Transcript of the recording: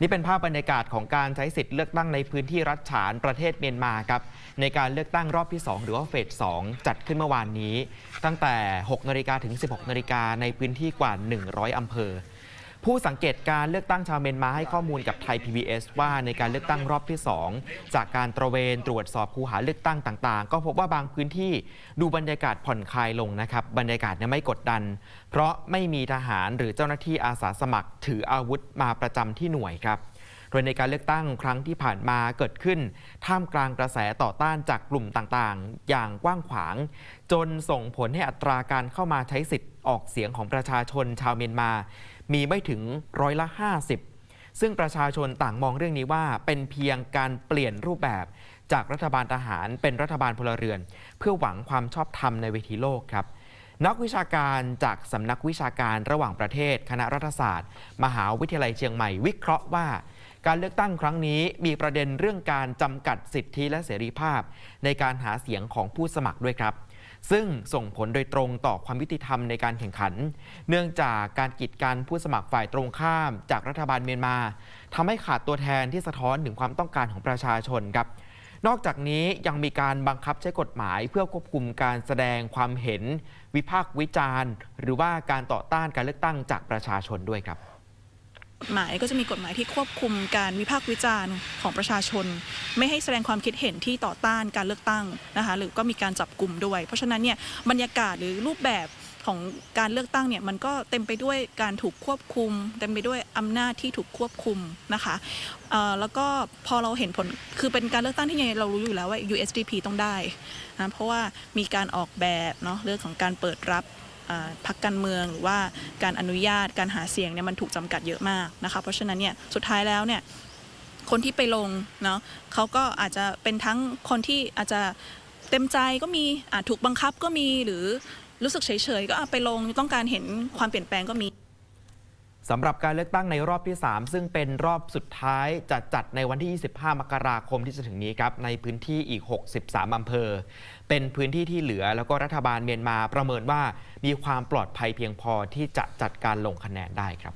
นี่เป็นภาพบรรยากาศของการใช้สิทธิ์เลือกตั้งในพื้นที่รัฐฉานประเทศเมียนมาครับในการเลือกตั้งรอบที่ 2 หรือว่าเฟส2จัดขึ้นเมื่อวานนี้ ตั้งแต่ 6 นาฬิกาถึง 16 นาฬิกาในพื้นที่กว่า 100 อำเภอ ผู้สังเกตการเลือกตั้งชาวเมียนมาให้ข้อมูลกับไทย PBS ว่าในการเลือกตั้งรอบที่ 2 จากการตระเวนตรวจสอบคูหาเลือกตั้งต่างๆ ก็พบว่าบางพื้นที่ดูบรรยากาศผ่อนคลายลงนะครับ บรรยากาศไม่กดดัน เพราะไม่มีทหารหรือเจ้าหน้าที่อาสาสมัคร ถืออาวุธมาประจำที่หน่วยครับโดยในการเลือกตั้งครั้งที่ผ่านมาเกิดขึ้น ท่ามกลางกระแสต่อต้านจากกลุ่มต่างๆ อย่างกว้างขวาง จนส่งผลให้อัตราการเข้ามาใช้สิทธิ์ ออกเสียงของประชาชนชาวเมียนมา มีไม่ถึงร้อยละ 50 ซึ่งประชาชนต่างมองเรื่องนี้ว่าเป็นเพียงการเปลี่ยนรูปแบบ จากรัฐบาลทหารเป็นรัฐบาลพลเรือน เพื่อหวังความชอบธรรมในเวทีโลกครับนักวิชาการจากสำนักวิชาการระหว่างประเทศ คณะรัฐศาสตร์ มหาวิทยาลัยเชียงใหม่ วิเคราะห์ว่า การเลือกตั้งครั้งนี้มีประเด็นเรื่องการจำกัดสิทธิและเสรีภาพ ในการหาเสียงของผู้สมัครด้วยครับ ซึ่งส่งผลโดยตรงต่อความยุติธรรมในการแข่งขัน เนื่องจากการกีดกันผู้สมัครฝ่ายตรงข้ามจากรัฐบาลเมียนมาทำให้ขาดตัวแทนที่สะท้อนถึงความต้องการของประชาชนครับนอกจากนี้ยังมีการบังคับใช้กฎหมายเพื่อควบคุมการแสดงความเห็น วิพากษ์วิจารณ์ หรือว่าการต่อต้านการเลือกตั้งจากประชาชนด้วยครับ หมายก็จะมีกฎหมายที่ควบคุมการวิพากษ์วิจารณ์ของประชาชน ไม่ให้แสดงความคิดเห็นที่ต่อต้านการเลือกตั้งนะคะหรือก็มีการจับกลุ่มด้วย เพราะฉะนั้นเนี่ยบรรยากาศหรือรูปแบบของการเลือกตั้งเนี่ยมันก็เต็มไปด้วยการถูกควบคุม เต็มไปด้วยอำนาจที่ถูกควบคุมนะคะแล้วก็พอเราเห็นผลคือเป็นการเลือกตั้งที่ยังไงเรารู้อยู่แล้วว่า USDP ต้องได้นะเพราะว่ามีการออกแบบเนาะเรื่องของการเปิดรับ พักการเมืองหรือว่าการอนุญาตการหาเสียงเนี่ยมันถูกจำกัดเยอะมากนะคะเพราะฉะนั้นเนี่ยสุดท้ายแล้วเนี่ยคนที่ไปลงเนาะเขาก็อาจจะเป็นทั้งคนที่อาจจะเต็มใจก็มีอาจถูกบังคับก็มีหรือรู้สึกเฉยๆก็ไปลงต้องการเห็นความเปลี่ยนแปลงก็มี สำหรับการเลือกตั้งในรอบที่ 3 ซึ่งเป็นรอบสุดท้ายจะจัดในวันที่ 25 มกราคมที่จะถึงนี้ครับในพื้นที่อีก 63 อำเภอ เป็นพื้นที่ที่เหลือแล้วก็รัฐบาลเมียนมาประเมินว่ามีความปลอดภัยเพียงพอที่จะจัดการลงคะแนนได้ครับ